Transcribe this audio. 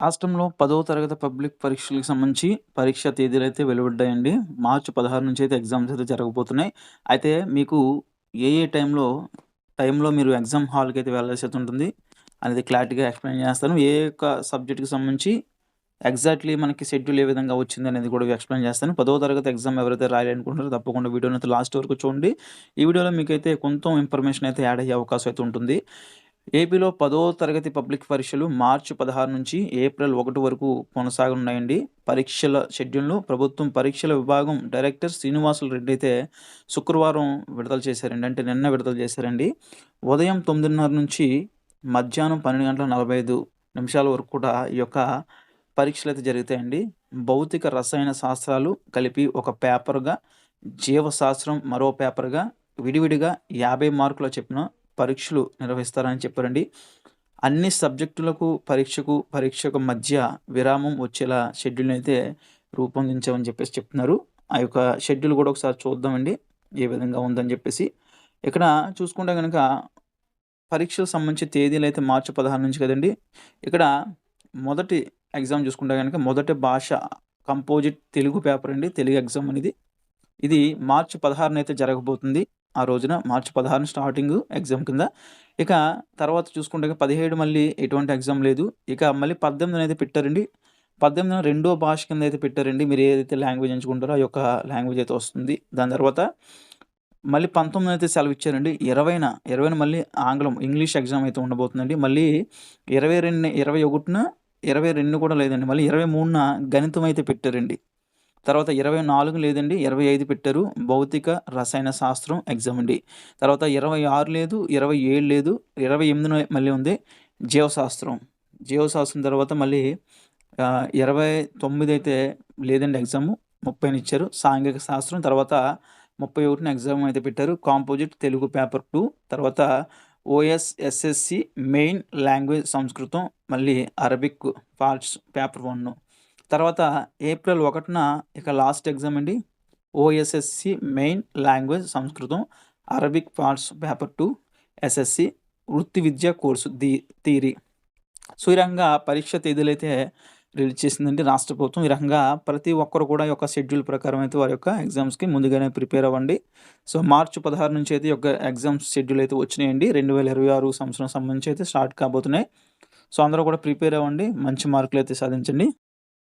రాష్ట్రంలో పదవ తరగతి పబ్లిక్ పరీక్షలకు సంబంధించి పరీక్ష తేదీలు అయితే వెలువడ్డాయండి. మార్చి 16 నుంచి అయితే ఎగ్జామ్స్ అయితే జరగబోతున్నాయి. అయితే మీకు ఏ ఏ టైంలో, టైంలో మీరు ఎగ్జామ్ హాల్కి అయితే వెళ్ళాల్సి ఉంటుంది అనేది క్లారిటీగా ఎక్స్‌ప్లెయిన్ చేస్తాను. ఏ యొక్క సబ్జెక్ట్‌కి సంబంధించి ఎగ్జాక్ట్‌లీ మనకి షెడ్యూల్ ఏ విధంగా వచ్చింది అనేది కూడా ఎక్స్‌ప్లెయిన్ చేస్తాను. పదో తరగతి ఎగ్జామ్ ఎవరైతే రాయాలనుకుంటారో తప్పకుండా వీడియోని అయితే లాస్ట్ వరకు చూడండి. ఈ వీడియోలో మీకైతే కొంత ఇన్ఫర్మేషన్ అయితే యాడ్ అయ్యే అవకాశం అయితే ఉంటుంది. ఏపీలో పదో తరగతి పబ్లిక్ పరీక్షలు మార్చి 16 నుంచి ఏప్రిల్ ఒకటి వరకు కొనసాగనున్నాయండి. పరీక్షల షెడ్యూల్‌ను ప్రభుత్వం పరీక్షల విభాగం డైరెక్టర్ శ్రీనివాసులు రెడ్డి అయితే శుక్రవారం విడుదల చేశారండి. అంటే నిన్న విడుదల చేశారండి. ఉదయం 9:30 నుంచి మధ్యాహ్నం 12:45 నిమిషాల వరకు కూడా ఈ యొక్క పరీక్షలు అయితే జరుగుతాయండి. భౌతిక, రసాయన శాస్త్రాలు కలిపి ఒక పేపర్‌గా, జీవశాస్త్రం మరో పేపర్‌గా విడివిడిగా 50 మార్కుల చెప్పిన పరీక్షలు నిర్వహిస్తారని చెప్పారండి. అన్ని సబ్జెక్టులకు పరీక్షకు, పరీక్షకు మధ్య విరామం వచ్చేలా షెడ్యూల్‌ని అయితే రూపొందించామని చెప్పేసి చెప్తున్నారు. ఆ యొక్క షెడ్యూల్ కూడా ఒకసారి చూద్దామండి. ఏ విధంగా ఉందని చెప్పేసి. ఇక్కడ చూసుకుంటే కనుక పరీక్షలకు సంబంధించి అయితే మార్చి 16 నుంచి కదండీ. ఇక్కడ మొదటి ఎగ్జామ్ చూసుకుంటే కనుక మొదటి భాష కంపోజిట్ తెలుగు పేపర్ అండి. తెలుగు ఎగ్జామ్ అనేది. ఇది మార్చి 16 అయితే జరగబోతుంది. ఆ రోజున మార్చి 16 స్టార్టింగ్ ఎగ్జామ్ కింద. ఇక తర్వాత చూసుకుంటే 17 మళ్ళీ ఎటువంటి ఎగ్జామ్ లేదు. ఇక మళ్ళీ 18 అయితే పెట్టారండి. 18 రెండో భాష కింద అయితే పెట్టారండి. మీరు ఏదైతే లాంగ్వేజ్ ఎంచుకుంటారో ఆ యొక్క లాంగ్వేజ్ అయితే వస్తుంది. దాని తర్వాత మళ్ళీ 19 అయితే సెలవు ఇచ్చారండి ఇరవైన ఇరవైన మళ్ళీ ఆంగ్లం ఇంగ్లీష్ ఎగ్జామ్ అయితే ఉండబోతుందండి. మళ్ళీ 22 21న 22 కూడా లేదండి. మళ్ళీ 23న గణితం అయితే పెట్టారండి. తర్వాత 24 లేదండి. 25 పెట్టారు. భౌతిక, రసాయన శాస్త్రం ఎగ్జామ్ అండి. తర్వాత 26 లేదు. 27 లేదు. 28న మళ్ళీ ఉంది. జీవశాస్త్రం. జీవశాస్త్రం తర్వాత మళ్ళీ ఇరవై తొమ్మిది అయితే లేదండి ఎగ్జాము. 30న ఇచ్చారు. సాంఘిక శాస్త్రం తర్వాత 31న ఎగ్జామ్ అయితే పెట్టారు. కాంపోజిట్ తెలుగు పేపర్ టూ తర్వాత ఓఎస్ఎస్ఎస్‌సి మెయిన్ లాంగ్వేజ్ సంస్కృతం మళ్ళీ అరబిక్ పార్ట్స్ పేపర్ వన్ తర్వాత ఏప్రిల్ ఒకటిన ఇక లాస్ట్ ఎగ్జామ్ అండి. ఓఎస్ఎస్‌సి మెయిన్ లాంగ్వేజ్ సంస్కృతం Arabic parts paper two SSC వృత్తి విద్యా కోర్సు ది థీరీ సో, ఈ రకంగా పరీక్ష తేదీలైతే రిలీజ్ చేసిందండి రాష్ట్ర ప్రభుత్వం. ఈ రకంగా ప్రతి ఒక్కరు కూడా యొక్క షెడ్యూల్ ప్రకారం అయితే వారి యొక్క ఎగ్జామ్స్‌కి ముందుగానే ప్రిపేర్ అవ్వండి. సో, మార్చి 16 నుంచి అయితే యొక్క ఎగ్జామ్స్ షెడ్యూల్ అయితే వచ్చినాయండి. 2026 సంవత్సరం సంబంధించి అయితే స్టార్ట్ కాబోతున్నాయి. సో, అందరూ కూడా ప్రిపేర్ అవ్వండి. మంచి మార్కులు అయితే సాధించండి.